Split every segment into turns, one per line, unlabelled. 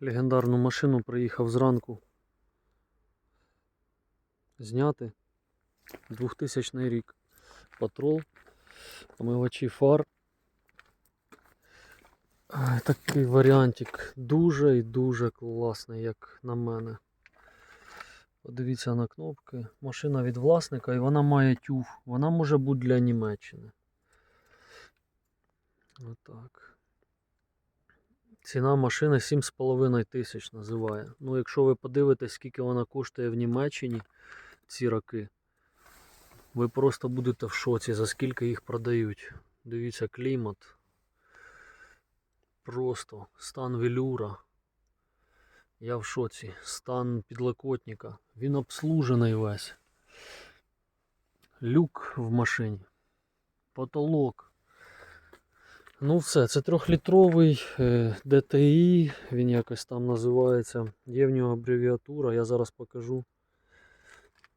легендарну машину приїхав зранку зняти 2000 рік. Патрол, омивачі фар. Такий варіантик дуже і дуже класний, як на мене. Подивіться на кнопки. Машина від власника і вона має тюф. Вона може бути для Німеччини. Отак. Ціна машини 7,5 тисяч називає. Ну, якщо ви подивитесь, скільки вона коштує в Німеччині ці роки, ви просто будете в шоці, за скільки їх продають. Дивіться, клімат. Просто стан велюра. Я в шоці. Стан підлокотника. Він обслужений весь. Люк в машині. Потолок. Ну все, це трьохлітровий е, DTI, він якось там називається. Є в нього абревіатура, я зараз покажу.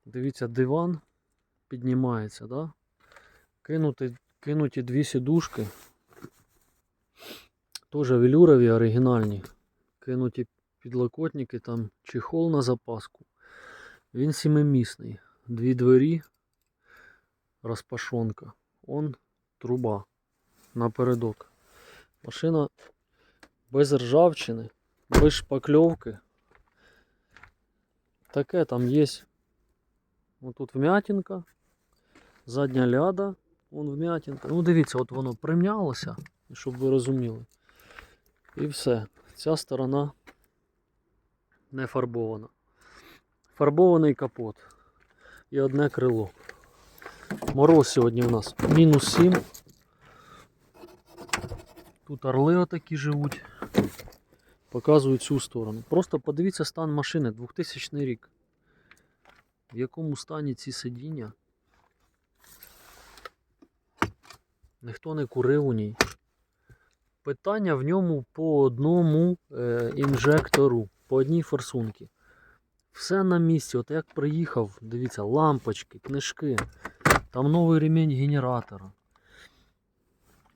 Дивіться, диван піднімається, да? Кинути, кинуті дві сідушки. Теж велюрові оригінальні. Кинуті підлокотники, там чехол на запаску. Він сімимісний. Дві двері, розпашонка. Он труба напередок. Машина без ржавчини, без шпакльовки. Таке там є. Ось тут вмятинка, задня ляда, вон вмятинка. Ну дивіться, от воно примнялося, щоб ви розуміли. І все. Ця сторона не фарбована. Фарбований капот і одне крило. Мороз сьогодні у нас мінус 7. Тут орли отакі живуть. Показують цю сторону. Просто подивіться стан машини 2000 рік. В якому стані ці сидіння. Ніхто не курив у ній. Питання в ньому по одному е, інжектору, по одній форсунці. Все на місці. От як приїхав, дивіться, лампочки, книжки. Там новий ремінь генератора.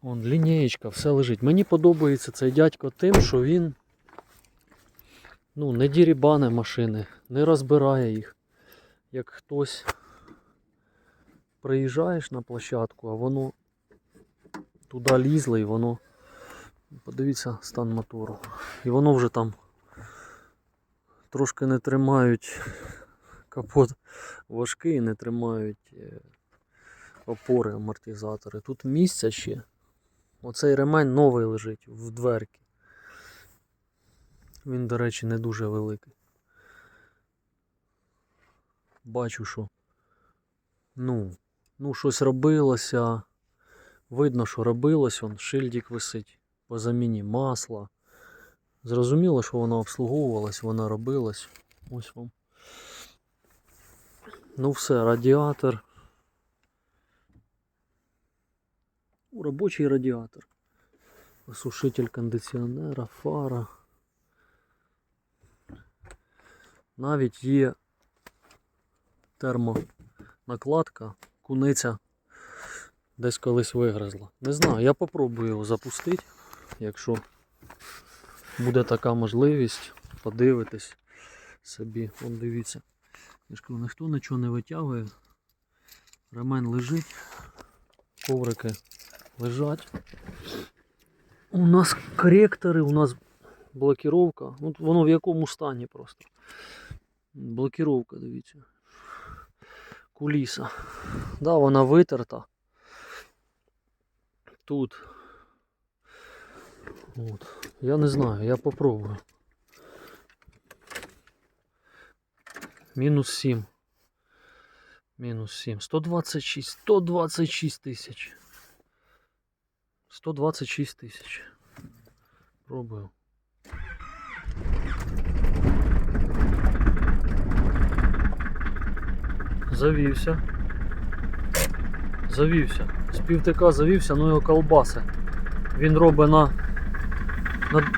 Вон лінієчка, все лежить. Мені подобається цей дядько тим, що він ну, не дірібане машини, не розбирає їх. Як хтось приїжджаєш на площадку, а воно туди лізло і воно. Подивіться стан мотору. І воно вже там трошки не тримають капот важкий, не тримають е, опори, амортизатори. Тут місця ще. Оцей ремень новий лежить в дверки. Він, до речі, не дуже великий. Бачу, що ну, ну щось робилося. Видно, що робилось, вон шильдик висить по заміні масла. Зрозуміло, що вона обслуговувалась, вона робилась. Ось вам. Ну все, радіатор. Ну, Робочий радіатор. Осушитель кондиціонера, фара. Навіть є термонакладка, куниця десь колись вигризла. Не знаю, я попробую його запустити, якщо буде така можливість, подивитись собі. Вон дивіться. Я ж кажу, ніхто нічого не витягує. Ремень лежить, коврики лежать. У нас коректори, у нас блокировка. От воно в якому стані просто. Блокировка, дивіться. Куліса. Да, вона витерта. Тут. От. Я не знаю, я попробую. Мінус 7. Мінус 7. 126. 126 тисяч. 126 тисяч. Пробую. Завівся. Завівся. З півтика завівся, ну його колбаси. Він робить на. на...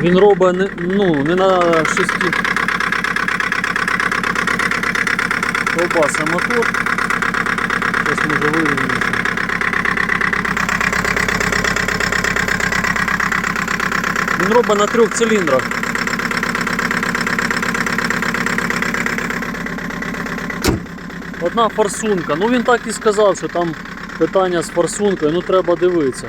Він робить не, ну, не на шесті. колбаса мотор. Сейчас мы уже выведем. Він робить на трех цилиндрах. Одна форсунка. Ну він так і сказав, що там питання з форсункою, ну треба дивитися.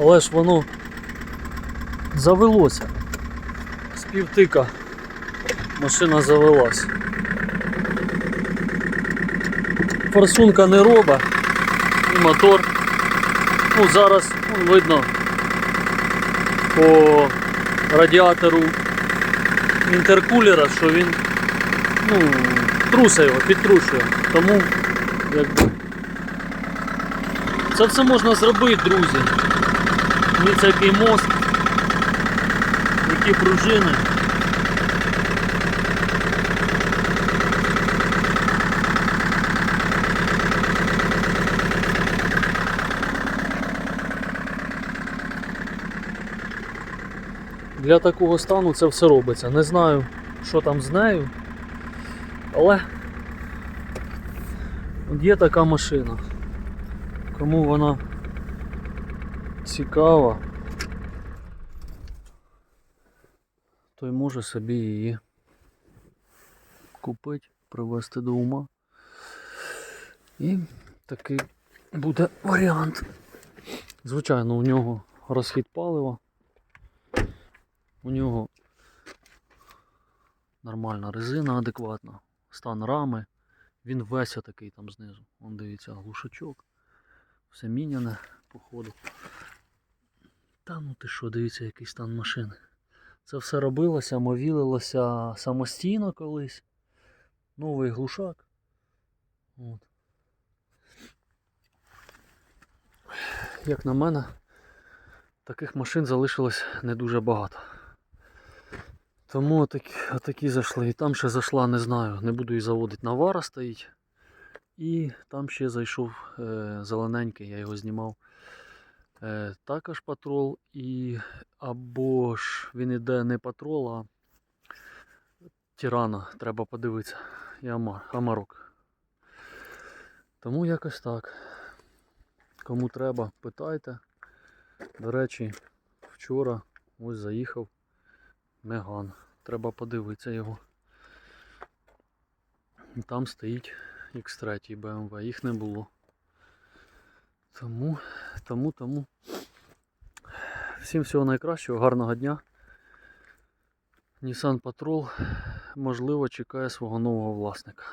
Але ж воно завелося. З півтика машина завелась. Форсунка не робить і мотор. Ну, зараз ну, видно по радіатору інтеркулера, що він ну, трусає його, підтрушує. Тому якби це все можна зробити, друзі. Дивіться, який мост, які пружини. Для такого стану це все робиться. Не знаю, що там з нею, але є така машина. Кому вона цікава, той може собі її купити, привезти до ума. І такий буде варіант. Звичайно, у нього розхід палива. У нього нормальна резина адекватна, стан рами. Він весь такий там знизу. Вон дивіться, глушачок. Все міняне, походу. Та ну ти що, дивіться, який стан машини. Це все робилося, мовілилося самостійно колись. Новий глушак. От. Як на мене, таких машин залишилось не дуже багато. Тому отакі, отакі зайшли. І там ще зайшла, не знаю, не буду її заводити, навара стоїть. І там ще зайшов е, зелененький, я його знімав. Е, також патрол і або ж він іде не патрол, а тирана, треба подивитися. І Амар, Амарок. Тому якось так. Кому треба, питайте. До речі, вчора ось заїхав Меган. Треба подивитися його. Там стоїть X3 BMW, їх не було. Тому, тому, тому. Всім всього найкращого, гарного дня. Nissan Patrol можливо чекає свого нового власника.